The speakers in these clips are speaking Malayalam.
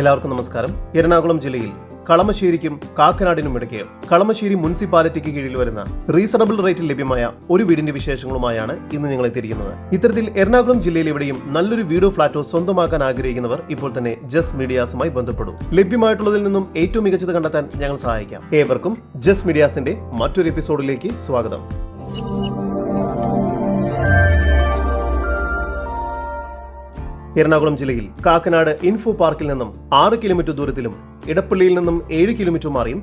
എല്ലാവർക്കും നമസ്കാരം. എറണാകുളം ജില്ലയിൽ കളമശ്ശേരിക്കും കാക്കനാടിനും ഇടയ്ക്ക് കളമശ്ശേരി മുനിസിപ്പാലിറ്റിക്ക് കീഴിൽ വരുന്ന റീസണബിൾ റേറ്റിൽ ലഭ്യമായ ഒരു വീടിന്റെ വിശേഷങ്ങളുമായാണ് ഇന്ന് ഞങ്ങൾ എത്തിയിരിക്കുന്നത്. ഇത്തരത്തിൽ എറണാകുളം ജില്ലയിൽ എവിടെയും നല്ലൊരു വീടോ ഫ്ളാറ്റോ സ്വന്തമാക്കാൻ ആഗ്രഹിക്കുന്നവർ ഇപ്പോൾ തന്നെ ജസ് മീഡിയാസുമായി ബന്ധപ്പെടും ലഭ്യമായിട്ടുള്ളതിൽ നിന്നും ഏറ്റവും മികച്ചത് കണ്ടെത്താൻ ഞങ്ങൾ സഹായിക്കാം. ഏവർക്കും ജസ് മീഡിയാസിന്റെ മറ്റൊരു എപ്പിസോഡിലേക്ക് സ്വാഗതം. എറണാകുളം ജില്ലയിൽ കാക്കനാട് ഇൻഫോ പാർക്കിൽ നിന്നും ആറ് കിലോമീറ്റർ ദൂരത്തിലും ഇടപ്പള്ളിയിൽ നിന്നും ഏഴ് കിലോമീറ്റർ മാറിയും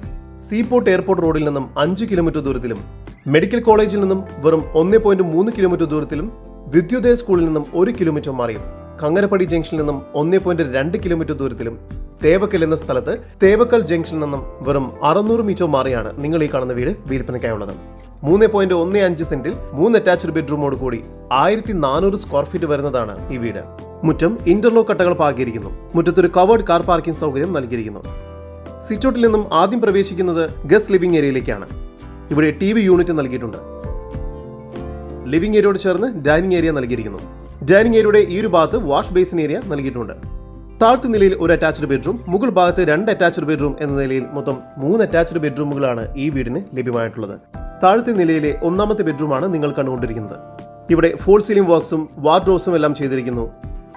സീപോർട്ട് എയർപോർട്ട് റോഡിൽ നിന്നും അഞ്ച് കിലോമീറ്റർ ദൂരത്തിലും മെഡിക്കൽ കോളേജിൽ നിന്നും വെറും ഒന്ന് പോയിന്റ് മൂന്ന് കിലോമീറ്റർ ദൂരത്തിലും വിദ്യോദയ സ്കൂളിൽ നിന്നും ഒരു കിലോമീറ്റർ മാറിയും കങ്ങരപ്പടി ജംഗ്ഷനിൽ നിന്നും ഒന്ന് പോയിന്റ് രണ്ട് കിലോമീറ്റർ ദൂരത്തിലും തേവക്കൽ എന്ന സ്ഥലത്ത് തേവക്കൽ ജംഗ്ഷനിൽ നിന്നും വെറും അറുന്നൂറ് മീറ്റർ മാറിയാണ് നിങ്ങൾ ഈ കാണുന്ന വീട് വിൽപ്പനയ്ക്കായുള്ളത്. മൂന്ന് പോയിന്റ് ഒന്ന് അഞ്ച് സെന്റിൽ മൂന്ന് അറ്റാച്ച്ഡ് ബെഡ്റൂമോട് കൂടി ആയിരത്തി നാനൂറ് സ്ക്വയർ ഫീറ്റ് വരുന്നതാണ് ഈ വീട്. മുറ്റം ഇന്റർലോക്ക് കട്ടകൾ പാകിയിരിക്കുന്നു. മുറ്റത്തൊരു കവേർഡ് കാർ പാർക്കിംഗ് സൗകര്യം നൽകിയിരിക്കുന്നു. സിറ്റൗട്ടിൽ നിന്നും ആദ്യം പ്രവേശിക്കുന്നത് ഗസ്റ്റ് ലിവിംഗ് ഏരിയയിലേക്കാണ് ഇവിടെ ടി വി യൂണിറ്റ് നൽകിയിട്ടുണ്ട്. ലിവിംഗ് ഏരിയയോട് ചേർന്ന് ഡൈനിങ് ഏരിയ നൽകിയിരിക്കുന്നു. ഡൈനിങ് ഏരിയയുടെ ഈ ഒരു ഭാഗത്ത് വാഷ് ബേസിൻ ഏരിയ നൽകിയിട്ടുണ്ട്. താഴത്തെ നിലയിൽ ഒരു അറ്റാച്ച്ഡ് ബെഡ്റൂം മുകൾ ഭാഗത്ത് രണ്ട് അറ്റാച്ച്ഡ് ബെഡ്റൂം എന്ന നിലയിൽ മൊത്തം മൂന്ന് അറ്റാച്ച്ഡ് ബെഡ്റൂമുകളാണ് ഈ വീടിന് ലഭ്യമായിട്ടുള്ളത്. താഴത്തെ നിലയിലെ ഒന്നാമത്തെ ബെഡ്റൂമാണ് നിങ്ങൾ കണ്ടുകൊണ്ടിരിക്കുന്നത്. ഇവിടെ ഫോൾ സീലിംഗ് വർക്ക്സും വാർഡ്രോബ്സും എല്ലാം ചെയ്തിരിക്കുന്നു.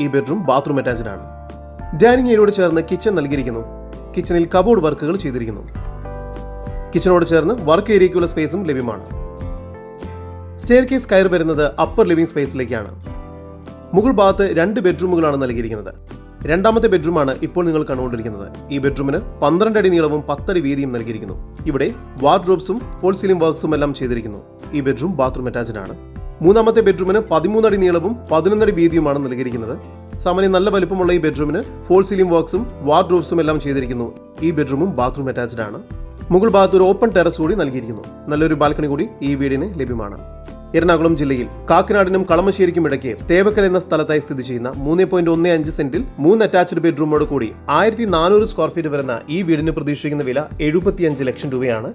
ഈ ബെഡ്റൂം ബാത്റൂം അറ്റാച്ച്ഡ് ആണ്. ഡൈനിങ് ഏരിയയോട് ചേർന്ന് കിച്ചൺ നൽകിയിരിക്കുന്നു. കിച്ചണിൽ കബോർഡ് വർക്കുകൾ ചെയ്തിരിക്കുന്നു. കിച്ചണോട് ചേർന്ന് വർക്ക് ഏരിയയ്ക്കുള്ള സ്പേസും ലഭ്യമാണ്. സ്റ്റെയർ കേസ് കയറി വരുന്നത് അപ്പർ ലിവിംഗ് സ്പേസിലേക്കാണ് മുകൾ ഭാഗത്ത് രണ്ട് ബെഡ്റൂമുകളാണ് നൽകിയിരിക്കുന്നത്. രണ്ടാമത്തെ ബെഡ്റൂമാണ് ഇപ്പോൾ നിങ്ങൾ കണ്ടുകൊണ്ടിരിക്കുന്നത്. ഈ ബെഡ്റൂമിന് പന്ത്രണ്ട് അടി നീളവും പത്തടി വീതിയും നൽകിയിരിക്കുന്നു. ഇവിടെ വാർഡ്രോബ്സും ഫോൾ സീലിംഗ് വർക്ക്സും എല്ലാം ചെയ്തിരിക്കുന്നു. ഈ ബെഡ്റൂം ബാത്റൂം അറ്റാച്ച്ഡ് ആണ്. മൂന്നാമത്തെ ബെഡ്റൂമിന് പതിമൂന്നടി നീളവും പതിനൊന്നടി വീതിയുമാണ് നൽകിയിരിക്കുന്നത്. സാമാന്യം നല്ല വലുപ്പമുള്ള ഈ ബെഡ്റൂമിന് ഫോൾ സീലിംഗ് വർക്ക്സും വാർഡ്രോബ്സും എല്ലാം ചെയ്തിരിക്കുന്നു. ഈ ബെഡ്റൂമും ബാത്റൂം അറ്റാച്ച്ഡ് ആണ്. മുകൾ ഭാഗത്ത് ഒരു ഓപ്പൺ ടെറസ് കൂടി നൽകിയിരിക്കുന്നു. നല്ലൊരു ബാൽക്കണി കൂടി ഈ വീടിന് ലഭ്യമാണ്. എറണാകുളം ജില്ലയിൽ കാക്കനാടിനും കളമശ്ശേരിക്കും ഇടയ്ക്ക് തേവക്കൽ എന്ന സ്ഥലത്തായി സ്ഥിതി ചെയ്യുന്ന മൂന്ന് പോയിന്റ് ഒന്ന് അഞ്ച് സെന്റിൽ മൂന്ന് അറ്റാച്ച്ഡ് ബെഡ്റൂമോട് കൂടി ആയിരത്തി നാനൂറ് സ്ക്വയർ ഫീറ്റ് വരുന്ന ഈ വീടിന് പ്രതീക്ഷിക്കുന്ന വില എഴുപത്തിയഞ്ച് ലക്ഷം രൂപയാണ്.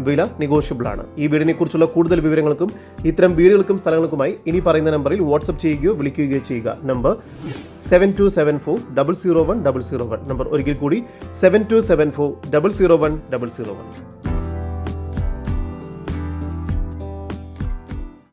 വില നെഗോഷ്യബിൾ ആണ്. ഈ വീടിനെ കുറിച്ചുള്ള കൂടുതൽ വിവരങ്ങൾക്കും ഇത്തരം വീടുകൾക്കും സ്ഥലങ്ങൾക്കുമായി ഇനി പറയുന്ന നമ്പറിൽ വാട്സ്ആപ്പ് ചെയ്യുകയോ വിളിക്കുകയോ ചെയ്യുക. Number seven two seven four double zero one double zero one number ഒരിക്കൽ കൂടി seven two seven four double zero one double zero one